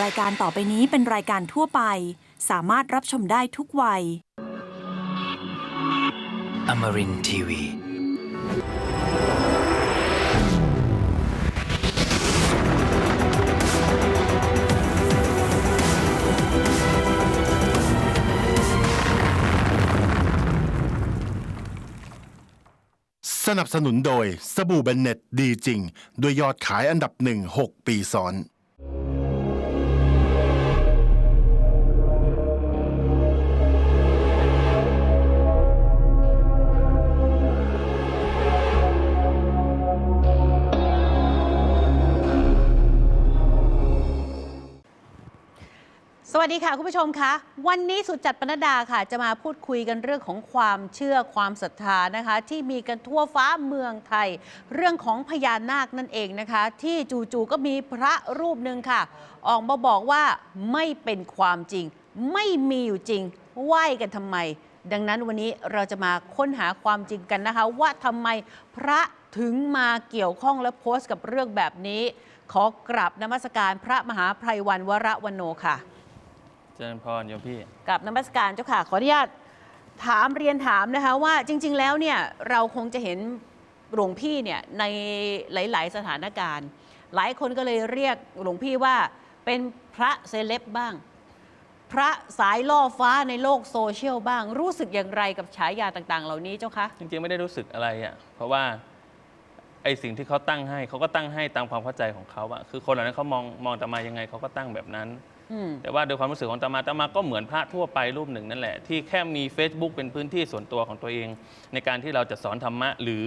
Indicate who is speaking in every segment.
Speaker 1: รายการต่อไปนี้เป็นรายการทั่วไป สามารถรับชมได้ทุกวัย
Speaker 2: Amarin Tiwi.
Speaker 3: สนับสนุนโดยสบู่เบนเน็ตดีจริง ด้วยยอดขายอันดับหนึ่ง 6 ปีซ้อน
Speaker 4: สวัสดีค่ะ คุณผู้ชมคะวันนี้สุดจัดปนดาค่ะ จะมาพูดคุยกันเรื่องของความเชื่อความศรัทธานะคะ ที่มีกันทั่วฟ้าเมืองไทย เรื่องของพญานาคนั่นเองนะคะ ที่จู่ๆก็มีพระรูปหนึ่งค่ะ ออกมาบอกว่าไม่เป็นความจริง ไม่มีอยู่จริงไหว้กันทำไม ดังนั้นวันนี้เราจะมาค้นหาความจริงกันนะคะ ว่าทำไมพระถึงมาเกี่ยวข้องและโพสต์กับเรื่องแบบนี้ ขอกราบนมัสการพระมหาไพรวันวรวันโนค่ะ
Speaker 5: เจริญพรโยมพี่
Speaker 4: กับนมัสการเจ้าค่ะ ขออนุญาตถามเรียนถามนะคะว่าจริง ๆ แล้วเนี่ยเราคงจะเห็นหลวงพี่เนี่ยในหลาย ๆ สถานการณ์ หลายคนก็เลยเรียกหลวงพี่ว่าเป็นพระเซเลบบ้าง พระสายล่อฟ้าในโลกโซเชียลบ้าง รู้สึกอย่างไรกับฉายาต่าง ๆ เหล่านี้เจ้าคะ
Speaker 5: จริงๆ ไม่ได้รู้สึกอะไรอะเพราะว่าไอสิ่งที่เขาตั้งให้เขาก็ตั้งให้ตามความเข้าใจของเขาอะคือคนเหล่านั้นเขามองมองตามายังไงเขาก็ตั้งแบบนั้น
Speaker 4: อืม
Speaker 5: แต่ว่าโดยความรู้สึกของตามาตามาก็เหมือนพระทั่วไปรูปหนึ่งนั่นแหละ ที่แค่มี Facebook เป็นพื้นที่ส่วนตัวของตัวเอง ในการที่เราจะสอนธรรมะ หรือ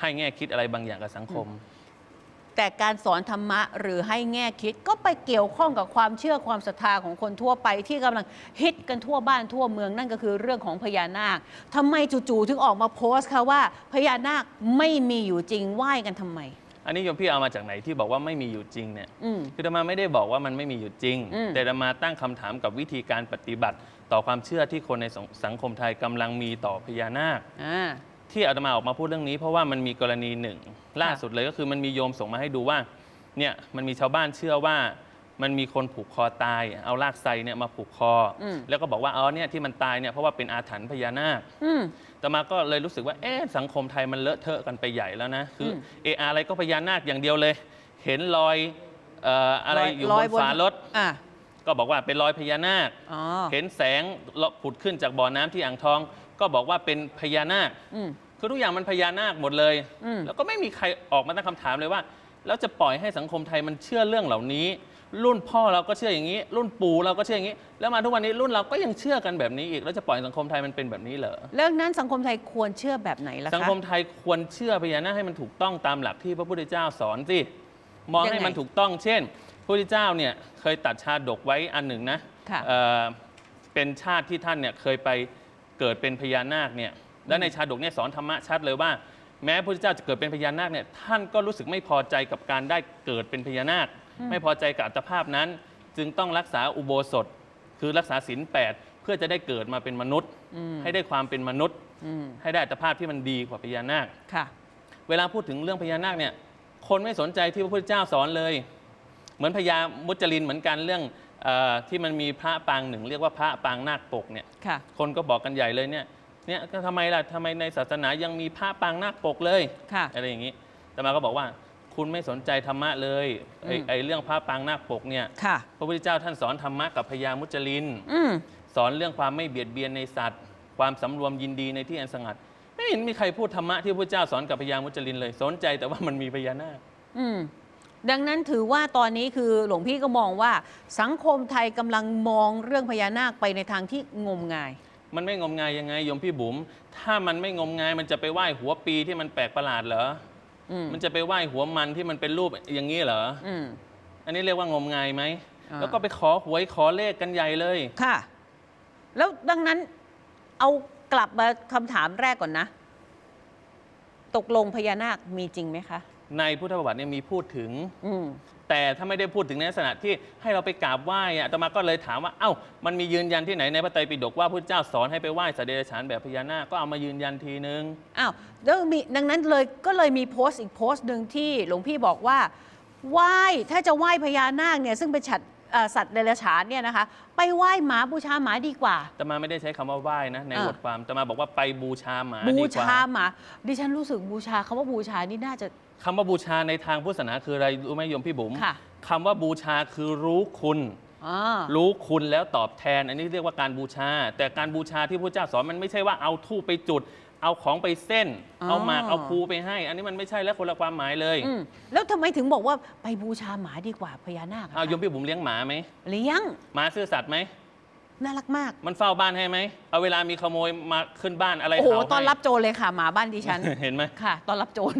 Speaker 5: ให้แง่คิดอะไรบางอย่างกับสังคม
Speaker 4: แต่การสอนธรรมะหรือให้แง่คิดก็ไปเกี่ยวข้องกับความเชื่อความศรัทธาของคนทั่วไปที่กำลังฮิตกันทั่วบ้านทั่วเมืองนั่นก็คือเรื่องของพญานาคทำไมจู่ๆถึงออกมาโพสต์คะว่าพญานาคไม่มีอยู่จริงไหว้กันทำไม
Speaker 5: อันนี้โยมพี่เอามาจากไหนที่บอกว่าไม่มีอยู่จริงเนี่ย
Speaker 4: อืม
Speaker 5: คือธรรมาไม่ได้บอกว่ามันไม่มีอยู่จริง
Speaker 4: อืม
Speaker 5: แต่ธรรมาตั้งคำถามกับวิธีการปฏิบัติ ต่อความเชื่อที่คนในสังสังคมไทยกำลังมีต่อพญานาค
Speaker 4: อ่า
Speaker 5: ที่อาตมาออกมาพูดเรื่องนี้ เพราะว่ามันมีกรณีหนึ่ง ล่าสุดเลยก็คือมันมีโยมส่งมาให้ดูว่าเนี่ยมันมีชาวบ้านเชื่อว่า มันมีคนผูกคอตาย เอาลากไซเนี่ยมาผูกคออ
Speaker 4: ม
Speaker 5: แล้วก็บอกว่าอ๋อเนี่ยที่มันตายเนี่ยเพราะว่าเป็นอาถรรพ์พญานาค
Speaker 4: อืม
Speaker 5: แต่มาก็เลยรู้สึกว่าเอ๊ะสังคมไทยมันเลอะเทอะกันไปใหญ่แล้วนะ คืออ
Speaker 4: ม
Speaker 5: เอออะไรก็พญานาคอย่างเดียวเลย เห็นรอยเอ่ออะไรอยู่บนฝารถ
Speaker 4: อ่า
Speaker 5: ก็บอกว่าเป็นรอยพญานาค
Speaker 4: อ๋อ
Speaker 5: เห็นแสงผุดขึ้นจากบ่อน้ำที่อ่างทอง ก็บอกว่าเป็นพญานาค
Speaker 4: อืม
Speaker 5: คือทุกอย่างมันพญานาคหมดเลย
Speaker 4: อืม
Speaker 5: แล้วก็ไม่มีใครออกมาตั้งคำถามเลยว่า แล้วจะปล่อยให้สังคมไทยมันเชื่อเรื่องเหล่านี้ รุ่นพ่อเราก็เชื่ออย่างนี้ รุ่นปู่เราก็เชื่ออย่างนี้ แล้วมาทุกวันนี้รุ่นเราก็ยังเชื่อกันแบบนี้อีกแล้วจะปล่อยสังคมไทยมันเป็นแบบนี้เหรอ
Speaker 4: เรื่องนั้นสังคมไทยควรเชื่อแบบไหนล่ะคะ
Speaker 5: สังคมไทยควรเชื่อพญานาคให้มันถูกต้องตามหลักที่พระพุทธเจ้าสอนสิมอง
Speaker 4: ยังไง
Speaker 5: ให้มันถูกต้อง เช่น พระพุทธเจ้าเนี่ยเคยตัดชาดกไว้อันหนึ่งนะ
Speaker 4: ค่ะ
Speaker 5: เอ่อเป็นชาติที่ท่านเนี่ยเคยไปเกิดเป็นพญานาคเนี่ยและในชาดกเนี่ยสอนธรรมะชัดเลยว่า แม้พระพุทธเจ้าจะเกิดเป็นพญานาคเนี่ยท่านก็รู้สึกไม่พอใจกับการได้เกิดเป็นพญานาค ไม่พอใจกับอัตภาพนั้น จึงต้องรักษาอุโบสถ คือรักษาศีลแปดเพื่อจะได้เกิดมาเป็นมนุษย์
Speaker 4: อืม
Speaker 5: ให้ได้ความเป็นมนุษย์
Speaker 4: อืม
Speaker 5: ให้ได้อัตภาพที่มันดีกว่าพญานาค
Speaker 4: ค่ะ
Speaker 5: เวลาพูดถึงเรื่องพญานาคเนี่ยคนไม่สนใจที่พระพุทธเจ้าสอนเลย เหมือนพญามุจลินเหมือนกันเรื่องเออที่มันมีพระปางหนึ่ง เรียกว่าพระปางนาคปกเนี่ย
Speaker 4: ค่ะ
Speaker 5: คนก็บอกกันใหญ่เลยเนี่ยเนี่ยก็ทำไมล่ะทำไมในศาสนายังมีพระปางนาคปกเลย
Speaker 4: ค่ะ
Speaker 5: อะไรอย่างนี้แต่มาก็บอกว่า คุณไม่สนใจธรรมะเลยไอ้
Speaker 4: อืม
Speaker 5: ไอ้เรื่องพระปางนาคปกเนี่ย
Speaker 4: ค่ะ
Speaker 5: พระพุทธเจ้าท่านสอนธรรมะกับพญามุจลิน
Speaker 4: อืม
Speaker 5: สอนเรื่องความไม่เบียดเบียนในสัตว์ ความสำรวมยินดีในที่อันสงัด ไม่เห็นมีใครพูดธรรมะที่พระพุทธเจ้าสอนกับพญามุจลินเลย สนใจแต่ว่ามันมีพญานาค
Speaker 4: อืม ดังนั้นถือว่าตอนนี้คือหลวงพี่ก็มองว่า สังคมไทยกำลังมองเรื่องพญานาคไปในทางที่งมงาย
Speaker 5: มันไม่งมงายยังไงโยมพี่บุ๋มถ้ามันไม่งมงายมันจะไปไหว้หัวปีที่มันแปลกประหลาดเหรอ
Speaker 4: อืม
Speaker 5: มันจะไปไหว้หัวมันที่มันเป็นรูปอย่างนี้เหรอ
Speaker 4: อืม
Speaker 5: อันนี้เรียกว่างมงายไหม
Speaker 4: อ่า
Speaker 5: แล้วก็ไปขอหวยขอเลขกันใหญ่เลย
Speaker 4: ค่ะ แล้วดังนั้นเอากลับมาคำถามแรกก่อนนะ ตกลงพญานาคมีจริงไหมคะ
Speaker 5: ในพุทธประวัติเนี่ยมีพูดถึง
Speaker 4: อืม
Speaker 5: แต่ถ้าไม่ได้พูดถึงในลักษณะที่ให้เราไปกราบไหว้อะอาตมาก็เลยถามว่าเอ้ามันมียืนยันที่ไหนในพระไตรปิฎกว่าพระเจ้าสอนให้ไปไหว้สัตว์เดรัจฉานแบบพญานาคก็เอามายืนยันทีนึง
Speaker 4: อ้าวแล้วมีดังนั้นเลยก็เลยมีโพสต์อีกโพสต์หนึ่งที่หลวงพี่บอกว่าไหว้ถ้าจะไหว้พญานาคเนี่ยซึ่งเป็นฉัด เอ่อสัตว์เดรัจฉานเนี่ยนะคะ ไปไหว้หมาบูชาหมาดีกว่า
Speaker 5: แต่มาไม่ได้ใช้คำว่าไหว้นะ ใน
Speaker 4: อ่า
Speaker 5: บทความแต่มาบอกว่าไปบูชาหมา
Speaker 4: บู
Speaker 5: ดีกว่า
Speaker 4: ชาหมา ดิฉันรู้สึกบูชาคำว่าบูชานี่น่าจะ
Speaker 5: คำว่าบูชาในทางพุทธศาสนาคืออะไรรู้ไหมโยมพี่บุ๋ม
Speaker 4: ค่ะ
Speaker 5: คำว่าบูชาคือรู้คุณ
Speaker 4: อ่า
Speaker 5: รู้คุณแล้วตอบแทน อันนี้เรียกว่าการบูชา แต่การบูชาที่พระเจ้าสอนมันไม่ใช่ว่าเอาทูปไปจุด เอาของไปเส้น
Speaker 4: อ๋อ
Speaker 5: เอาหมากเอาภูไปให้ อันนี้มันไม่ใช่แล้วคนละความหมายเลย
Speaker 4: อืมแล้วทำไมถึงบอกว่าไปบูชาหมาดีกว่าพญานาคอะ
Speaker 5: เอา
Speaker 4: คะ
Speaker 5: โยมพี่บุ๋มเลี้ยงหมาไหม
Speaker 4: เลี้ยง
Speaker 5: หมาซื่อสัตย์ไหม
Speaker 4: น่ารักมาก
Speaker 5: มันเฝ้าบ้านให้ไหม เอาเวลามีขโมยมาขึ้นบ้านอะไร
Speaker 4: โอ้โห
Speaker 5: เห่าให้
Speaker 4: ตอนรับโจรเลยค่ะ หมาบ้านดิฉัน
Speaker 5: เห็นไหม
Speaker 4: ค่ะตอนรับโจร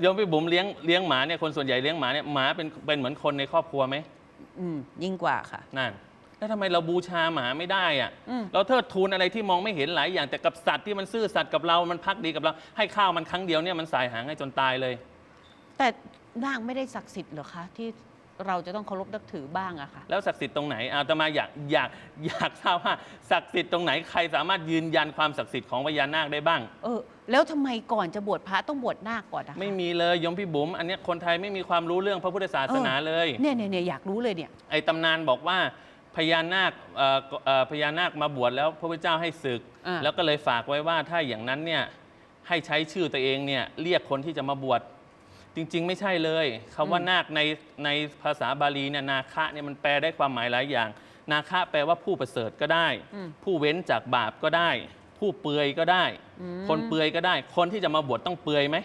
Speaker 5: โยมพี่บุ๋มเลี้ยงเลี้ยงหมาเนี่ยคนส่วนใหญ่เลี้ยงหมาเนี่ยหมาเป็นเป็นเหมือนคนในครอบครัวไหม
Speaker 4: อืมยิ่งกว่าค่ะ
Speaker 5: นั่น แล้วทำไมเราบูชาหมาไม่ได้อะ
Speaker 4: อืม
Speaker 5: เราเทิดทูนอะไรที่มองไม่เห็นหลายอย่างแต่กับสัตว์ที่มันซื่อสัตย์กับเรา มันพักดีกับเรา ให้ข้าวมันครั้งเดียวเนี่ยมันสายหางให้จนตายเลย
Speaker 4: แต่นาคไม่ได้ศักดิ์สิทธิ์เหรอคะ ที่เราจะต้องเคารพนับถือบ้างอะค่ะ
Speaker 5: แล้วศักดิ์สิทธิ์ตรงไหนอาตมาอยากอยากอยากทราบว่าศักดิ์สิทธิ์ตรงไหนใครสามารถยืนยันความศักดิ์สิทธิ์ของพญานาคได้บ้าง
Speaker 4: เออ แล้วทำไมก่อนจะบวชพระต้องบวชนาคก่อนนะคะ
Speaker 5: ไม่มีเลยโยมพี่บุ๋มอันเนี้ยคนไทยไม่มีความรู้เรื่องพระพุทธศาสนาเลย
Speaker 4: เนี่ยเนี่ยเนี่ยอยากรู้เลยเนี่ย
Speaker 5: ไอ้ตำนานบอกว่า พญานาคเอ่อเอ่อพญานาคมาบวชแล้วพระพุทธเจ้าให้ศึก
Speaker 4: อ่า
Speaker 5: แล้วก็เลยฝากไว้ว่าถ้าอย่างนั้นเนี่ยให้ใช้ชื่อตัวเองเนี่ยเรียกคนที่จะมาบวชจริง ๆ ไม่ใช่เลยคำว่านาคในในภาษาบาลีเนี่ยนาคะเนี่ยมันแปลได้ความหมายหลายอย่าง นาคะแปลว่าผู้ประเสริฐก็ได้
Speaker 4: อืม
Speaker 5: ผู้เว้นจากบาปก็ได้ ผู้เปลือยก็ได้
Speaker 4: อืม
Speaker 5: คนเปลือยก็ได้ คนที่จะมาบวชต้องเปลือยไหม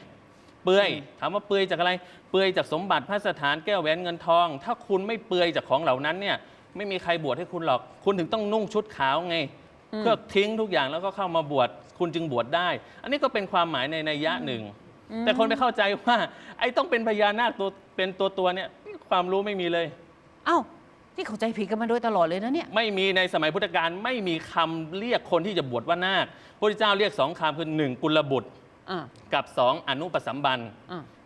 Speaker 5: เปลือยถามว่าเปลือยจากอะไร เปลือยจากสมบัติพระสถานแก้วแหวนเงินทอง ถ้าคุณไม่เปลือยจากของเหล่านั้นเนี่ย ไม่มีใครบวชให้คุณหรอก คุณถึงต้องนุ่งชุดขาวไง เพื่อทิ้งทุกอย่างแล้วก็เข้ามาบวชคุณจึงบวชได้ อันนี้ก็เป็นความหมายในนัยยะหนึ่ง แต่คนไปเข้าใจว่า ไอ้ต้องเป็นพญานาคตัวเป็นตัวตัวๆเนี่ยความรู้ไม่มีเลย
Speaker 4: เอ้าที่เข้าใจผิดกันมาโดยตลอดเลยนะเนี่ย
Speaker 5: ไม่มีในสมัยพุทธกาลไม่มีคำเรียกคนที่จะบวชว่านาคพระพุทธเจ้าเรียกสองคำคือหนึ่งกุลบุตร
Speaker 4: อ่า
Speaker 5: กับสองอนุปสัมบัน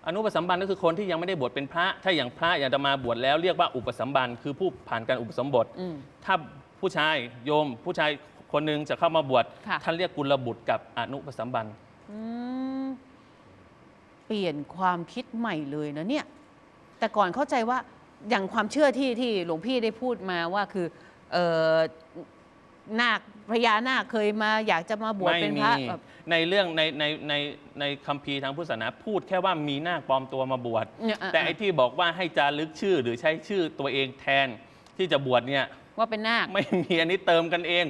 Speaker 4: อ่า
Speaker 5: อนุปสัมบันก็คือคนที่ยังไม่ได้บวชเป็นพระ ถ้าอย่างพระอยากจะมาบวชแล้วเรียกว่าอุปสัมบันคือผู้ผ่านการอุปสมบท
Speaker 4: อืม
Speaker 5: ถ้าผู้ชายโยม ผู้ชายคนหนึ่งจะเข้ามาบวช
Speaker 4: ค่ะ
Speaker 5: ท่านเรียกกุลบุตรกับอนุปสัมบัน
Speaker 4: อืมเปลี่ยนความคิดใหม่เลยนะเนี่ย แต่ก่อนเข้าใจว่าอย่างความเชื่อที่ที่หลวงพี่ได้พูดมาว่าคือเออนาค พญานาคเคยมาอยากจะมาบวช
Speaker 5: ไม่
Speaker 4: เป็น
Speaker 5: มี
Speaker 4: พระแบบ
Speaker 5: ในเรื่องในในในในคัมภีร์ทางพุทธศาสนาพูดแค่ว่ามีนาคปลอมตัวมาบวช
Speaker 4: เนี่ยอะ
Speaker 5: แต่ไอ้ที่บอกว่าให้จารึกชื่อหรือใช้ชื่อตัวเองแทนที่จะบวชเนี่ย
Speaker 4: ว่าเป็นนาค
Speaker 5: ไม่มีอันนี้เติมกันเอง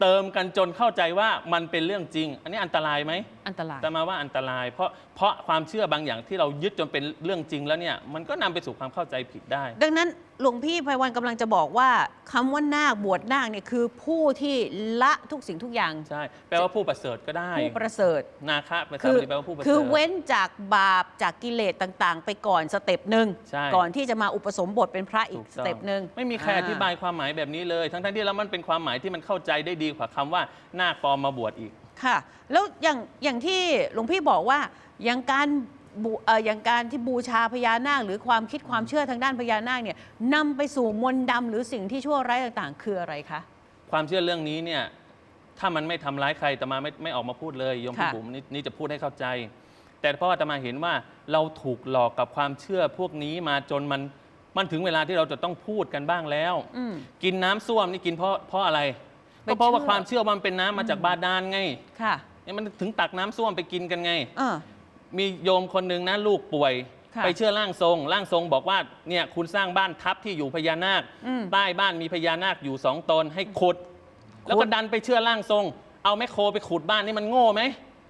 Speaker 5: เติมกันจนเข้าใจว่ามันเป็นเรื่องจริง อันนี้อันตรายไหม
Speaker 4: อันตราย
Speaker 5: แต่มาว่าอันตรายเพราะเพราะความเชื่อบางอย่างที่เรายึดจนเป็นเรื่องจริงแล้วเนี่ยมันก็นำไปสู่ความเข้าใจผิดได้
Speaker 4: ดังนั้น หลวงพี่ไพวันกำลังจะบอกว่าคำว่านาคบวชนาคเนี่ยคือผู้ที่ละทุกสิ่งทุกอย่าง
Speaker 5: ใช่ แปลว่าผู้ประเสริฐก็ได้
Speaker 4: ผู้ประเสริฐ
Speaker 5: นาคะภาษา
Speaker 4: คื
Speaker 5: บา
Speaker 4: อ
Speaker 5: ลีแปลว่าผู้ประเสริฐ
Speaker 4: คือเว้นจากบาปจากกิเลสต่างๆ ไปก่อนสเต็ปหนึ่ง
Speaker 5: ใช่
Speaker 4: ก่อนที่จะมาอุปสมบทเป็นพระอี
Speaker 5: ถู
Speaker 4: ก
Speaker 5: ก
Speaker 4: ส
Speaker 5: ต้อง
Speaker 4: เต็ปหนึ่ง
Speaker 5: ไม่มีใครอธิบายความหมายแบบนี้เลย ทั้งๆที่แล้วมันเป็นความหมายที่มันเข้าใจได้ดีกว่าคำว่านาคปลอมมาบวชอีก
Speaker 4: ค่ะ แล้วอย่างอย่างที่หลวงพี่บอกว่าอย่างการ บูเอ่ออย่างการที่บูชาพญานาคหรือความคิดความเชื่อทางด้านพญานาคเนี่ยนำไปสู่มนต์ดำหรือสิ่งที่ชั่วร้ายต่างๆ คืออะไรคะ
Speaker 5: ความเชื่อเรื่องนี้เนี่ยถ้ามันไม่ทำร้ายใครแต่มาไม่ไม่ออกมาพูดเลยโยมพี่
Speaker 4: ค่ะ
Speaker 5: บุ๋มนี่นี่จะพูดให้เข้าใจ แต่เพราะว่าอาตมาเห็นว่าเราถูกหลอกกับความเชื่อพวกนี้มาจนมันมันถึงเวลาที่เราจะต้องพูดกันบ้างแล้ว
Speaker 4: อืม
Speaker 5: กินน้ำส้วมนี่กินเพราะเพราะอะไร
Speaker 4: เป็น
Speaker 5: ก็เพราะว่า
Speaker 4: เชื่อ
Speaker 5: ความเชื่อว่ามันเป็นน้ำมาจากบาดาลไง
Speaker 4: ค่ะ
Speaker 5: เนี่ยมันถึงตักน้ำส้วมไปกินกันไง
Speaker 4: เออ
Speaker 5: มีโยมคนหนึ่งนะลูกป่วย
Speaker 4: ค่ะ
Speaker 5: ไปเชื่อร่างทรงร่างทรงบอกว่าเนี่ยคุณสร้างบ้านทับที่อยู่พญานาค
Speaker 4: อืม
Speaker 5: ใต้บ้านมีพญานาคอยู่สองตนให้ขุด แล้วก็ดันไปเชื่อร่างทรง เอาแมคโครไปขุดบ้านนี่มันโง่ไหม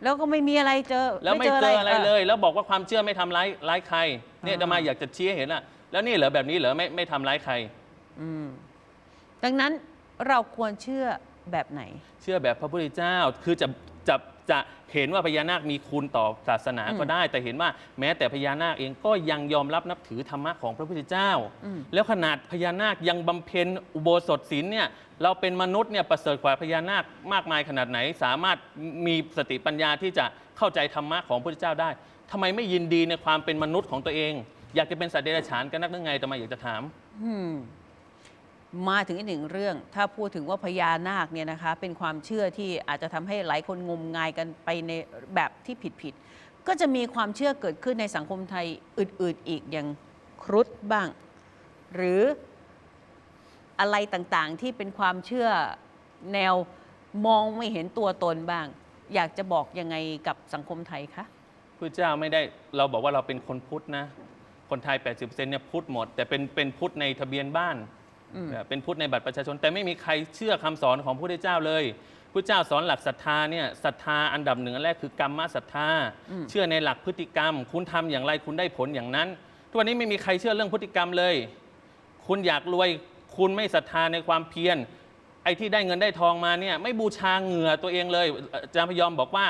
Speaker 4: แล้วก็ไม่มีอะไรเจอ
Speaker 5: แล้วไม่เจออะไรเลย แล้วบอกว่าความเชื่อไม่ทำร้ายร้ายใคร เนี่ย
Speaker 4: อ่า
Speaker 5: จะมาอยากจะชี้ให้เห็นอะแล้วนี่เหรอแบบนี้เหรอไม่ไม่ทำร้ายใคร
Speaker 4: อืมดังนั้นเราควรเชื่อแบบไหน
Speaker 5: เชื่อแบบพระพุทธเจ้าคือจะจะ จะเห็นว่าพญานาคมีคุณต่อศาสนา
Speaker 4: อืม
Speaker 5: ก็ได้ แต่เห็นว่าแม้แต่พญานาคเองก็ยังยอมรับนับถือธรรมะของพระพุทธเจ้า
Speaker 4: อืม
Speaker 5: แล้วขนาดพญานาคยังบำเพ็ญอุโบสถศีลเนี่ยเราเป็นมนุษย์เนี่ยประเสริฐกว่าพญานาคมากมายขนาดไหน สามารถมีสติปัญญาที่จะเข้าใจธรรมะของพระพุทธเจ้าได้ทำไมไม่ยินดีในความเป็นมนุษย์ของตัวเอง อยากจะเป็นสัตว์เดรัจฉานกันนักหรือไงแต่มาอยากจะถาม
Speaker 4: อื มาถึงอีกหนึ่งเรื่อง ถ้าพูดถึงว่าพญานาคเนี่ยนะคะเป็นความเชื่อที่อาจจะทำให้หลายคนงมงายกันไปในแบบที่ผิดๆก็จะมีความเชื่อเกิดขึ้นในสังคมไทยอื่นๆอีกอย่างครุฑบ้าง หรืออะไรต่างๆที่เป็นความเชื่อแนวมองไม่เห็นตัวตนบ้าง อยากจะบอกยังไงกับสังคมไทยคะ
Speaker 5: พระเจ้าไม่ได้เราบอกว่าเราเป็นคนพุทธนะ คนไทย 80%เนี่ยพุทธหมด แต่เป็นเป็นพุทธในทะเบียนบ้าน
Speaker 4: อืม
Speaker 5: เป็นพุทธในบัตรประชาชน แต่ไม่มีใครเชื่อคำสอนของพระพุทธเจ้าเลยพระเจ้าสอนหลักศรัทธาเนี่ยศรัทธาอันดับหนึ่งอันแรกคือกรรมศรัทธา เชื่อในหลักพฤติกรรม คุณทำอย่างไรคุณได้ผลอย่างนั้น ทุกวันนี้ไม่มีใครเชื่อเรื่องพฤติกรรมเลย คุณอยากรวยคุณไม่ศรัทธาในความเพียรไอ้ที่ได้เงินได้ทองมาเนี่ยไม่บูชาเหงื่อตัวเองเลยอาจารย์พยอมบอกว่า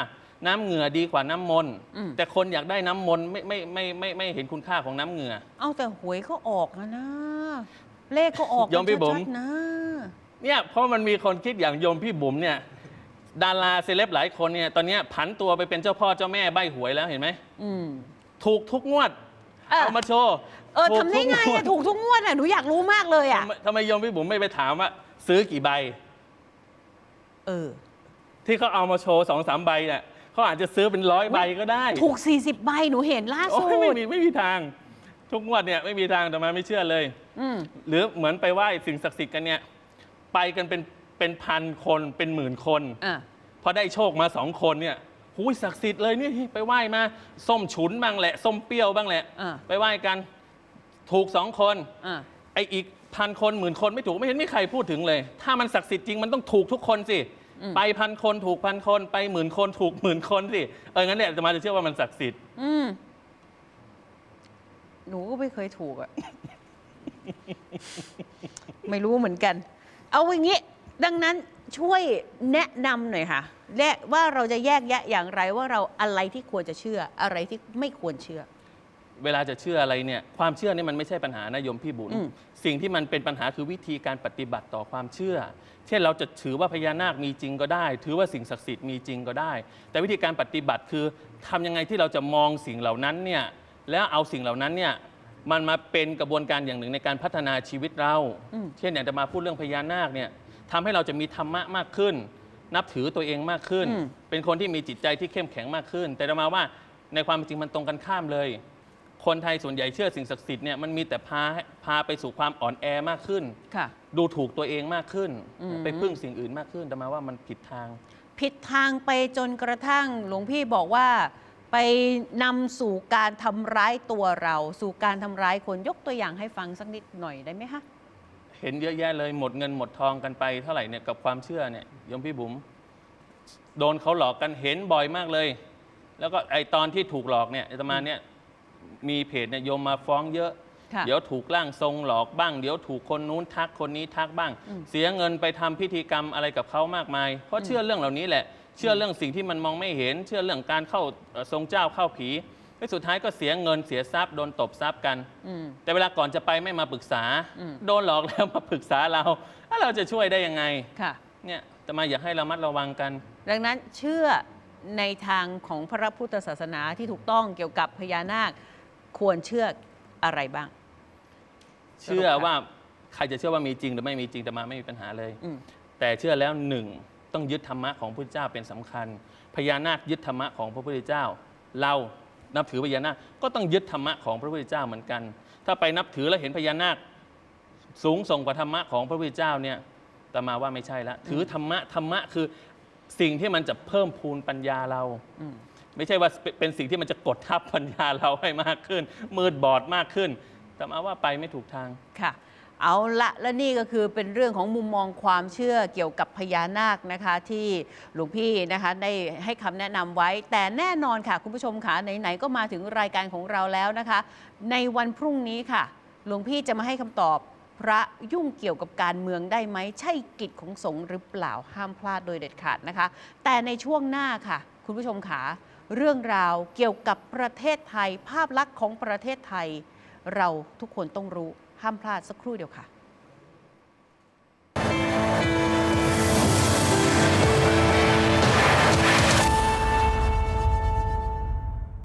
Speaker 5: น้ำเหงื่อดีกว่าน้ำมนต์
Speaker 4: อืม
Speaker 5: แต่คนอยากได้น้ำมนต์ไม่ไม่ไม่ไม่ไม่เห็นคุณค่าของน้ำเหงื่อ
Speaker 4: เอาแต่หวยก็ออกนะนะ เลขก็ออก
Speaker 5: ยอมพี่บุ๋ม
Speaker 4: ชัดๆนะ
Speaker 5: เนี่ยเพราะมันมีคนคิดอย่างโยมพี่บุ๋มเนี่ยดาราเซเลบหลายคนเนี่ยตอนเนี้ยผันตัวไปเป็นเจ้าพ่อเจ้าแม่ใบหวยแล้วเห็นไหม
Speaker 4: อืม
Speaker 5: ถูกทุกงวด
Speaker 4: เออ
Speaker 5: เอามาโชว์
Speaker 4: เออ
Speaker 5: ถูก
Speaker 4: ทำได้ไง
Speaker 5: ทุกว
Speaker 4: อะถูกทุกงวดอะหนูอยากรู้มากเลยอะ
Speaker 5: ทำไมทำไมโยมพี่บุ๋มไม่ไปถามว่าซื้อกี่ใบ
Speaker 4: เออ
Speaker 5: ที่เขาเอามาโชว์สองสามใบเนี่ยเขาอาจจะซื้อเป็นร้อยใบก็ได้
Speaker 4: ถูก 40 ใบหนูเห็นล่า
Speaker 5: โอ้
Speaker 4: สุ
Speaker 5: ยไม่
Speaker 4: ด
Speaker 5: มีไม่มีทาง ทุกงวดเนี่ยไม่มีทางแต่มาไม่เชื่อเลย
Speaker 4: อืม
Speaker 5: หรือเหมือนไปไหว้สิ่งศักดิ์สิทธิ์กันเนี่ย ไปกันเป็นเป็นพันคนเป็นหมื่นคน
Speaker 4: อะ
Speaker 5: พอได้โชคมาสองคนเนี่ยหุยศักดิ์สิทธิ์เลยนี่ไปไหว้มา ส้มฉุนบ้างแหละ ส้มเปรี้ยวบ้างแหละ
Speaker 4: อะ
Speaker 5: ไปไหว้กัน ถูกสองคน
Speaker 4: อะ
Speaker 5: ไออีกพันคนหมื่นคนไม่ถูกไม่เห็นมีใครพูดถึงเลย ถ้ามันศักดิ์สิทธิ์จริงมันต้องถูกทุกคนสิไปพันคนถูกพันคน ไปหมื่นคนถูกหมื่นคนสิ เอองั้นเนี่ยจะมาจะเชื่อว่ามันศักดิ์สิทธิ์
Speaker 4: อืม หนูก็ไม่เคยถูกอะ ไม่รู้เหมือนกัน เอาอย่างนี้ ดังนั้นช่วยแนะนำหน่อยค่ะ และว่าเราจะแยกแยะอย่างไรว่าเราอะไรที่ควรจะเชื่อ อะไรที่ไม่ควรเชื่อ
Speaker 5: เวลาจะเชื่ออะไรเนี่ยความเชื่อนี่มันไม่ใช่ปัญหานะโยมพี่บุญ
Speaker 4: อืม
Speaker 5: สิ่งที่มันเป็นปัญหาคือวิธีการปฏิบัติต่อความเชื่อ เช่นเราจะถือว่าพญานาคมีจริงก็ได้ ถือว่าสิ่งศักดิ์สิทธิ์มีจริงก็ได้ แต่วิธีการปฏิบัติคือทำยังไงที่เราจะมองสิ่งเหล่านั้นเนี่ย แล้วเอาสิ่งเหล่านั้นเนี่ยมันมาเป็นกระบวนการอย่างหนึ่งในการพัฒนาชีวิตเรา
Speaker 4: อืม
Speaker 5: เช่นอย่างจะมาพูดเรื่องพญานาคเนี่ยทำให้เราจะมีธรรมะมากขึ้น นับถือตัวเองมากขึ้น
Speaker 4: อืม
Speaker 5: เป็นคนที่มีจิตใจที่เข้มแข็งมากขึ้น แต่จะมาว่าในความเป็นจริงมันตรงกันข้ามเลย คนไทยส่วนใหญ่เชื่อสิ่งศักดิ์สิทธิ์เนี่ยมันมีแต่พาให้พาไปสู่ความอ่อนแอมากขึ้น
Speaker 4: ค่ะ
Speaker 5: ดูถูกตัวเองมากขึ้น
Speaker 4: อืม
Speaker 5: ไปพึ่งสิ่งอื่นมากขึ้นแต่มาว่ามันผิดทาง
Speaker 4: ผิดทางไปจนกระทั่งหลวงพี่บอกว่า ไปนำสู่การทำร้ายตัวเรา สู่การทำร้ายคนยกตัวอย่างให้ฟังสักนิดหน่อยได้ไหมคะ
Speaker 5: เห็นเยอะแยะเลยหมดเงินหมดทองกันไปเท่าไหร่เนี่ยกับความเชื่อเนี่ยยมพี่บุ๋มโดนเขาหลอกกันเห็นบ่อยมากเลย แล้วก็ไอตอนที่ถูกหลอกเนี่ยอาตมาเนี่ยมีเพจเนี่ยโยมมาฟ้องเยอะ
Speaker 4: ค่ะ
Speaker 5: เดี๋ยวถูกร่างทรงหลอกบ้าง เดี๋ยวถูกคนนู้นทักคนนี้ทักบ้าง
Speaker 4: อืม
Speaker 5: เสียเงินไปทำพิธีกรรมอะไรกับเขามากมาย เพราะเชื่อเรื่องเหล่านี้แหละ เชื่อเรื่องสิ่งที่มันมองไม่เห็น เชื่อเรื่องการเข้าเอ่อทรงเจ้าเข้าผีและสุดท้ายก็เสียเงินเสียทรัพย์โดนตบทรัพย์กัน
Speaker 4: อืม
Speaker 5: แต่เวลาก่อนจะไปไม่มาปรึกษา
Speaker 4: อืม
Speaker 5: โดนหลอกแล้วมาปรึกษาเราแล้วเราจะช่วยได้ยังไง
Speaker 4: ค่ะ
Speaker 5: เนี่ยแต่มาอยากให้เรามัดระวังกัน
Speaker 4: ดังนั้นเชื่อในทางของพระพุทธศาสนาที่ถูกต้องเกี่ยวกับพญานาค ควรเชื่ออะไรบ้าง
Speaker 5: เชื่อว่าใครจะเชื่อว่ามีจริงหรือไม่มีจริงแต่มาไม่มีปัญหาเลย
Speaker 4: อืม
Speaker 5: แต่เชื่อแล้วหนึ่ง ต้องยึดธรรมะของพระพุทธเจ้าเป็นสำคัญ พญานาคยึดธรรมะของพระพุทธเจ้า เรานับถือพญานาคก็ต้องยึดธรรมะของพระพุทธเจ้าเหมือนกัน ถ้าไปนับถือแล้วเห็นพญานาคสูงส่งกว่าธรรมะของพระพุทธเจ้าเนี่ยแต่มาว่าไม่ใช่ละถือธรรมะธรรมะคือสิ่งที่มันจะเพิ่มพูนปัญญาเราไม่ใช่ว่าเป็นเป็นสิ่งที่มันจะกดทับปัญญาเราให้มากขึ้น มืดบอดมากขึ้น แต่มาว่าไปไม่ถูกทาง
Speaker 4: ค่ะ เอาละและนี่ก็คือเป็นเรื่องของมุมมองความเชื่อเกี่ยวกับพญานาคนะคะที่หลวงพี่นะคะได้ให้คำแนะนำไว้ แต่แน่นอนค่ะ คุณผู้ชมค่ะไหนๆก็มาถึงรายการของเราแล้วนะคะ ในวันพรุ่งนี้ค่ะ หลวงพี่จะมาให้คำตอบพระยุ่งเกี่ยวกับการเมืองได้ไหม ใช่กิจของสงฆ์หรือเปล่าห้ามพลาดโดยเด็ดขาดนะคะ แต่ในช่วงหน้าค่ะ คุณผู้ชมขาเรื่องราวเกี่ยวกับประเทศไทย ภาพลักษณ์ของประเทศไทย เราทุกคนต้องรู้ ห้ามพลาดสักครู่เดียวค่ะ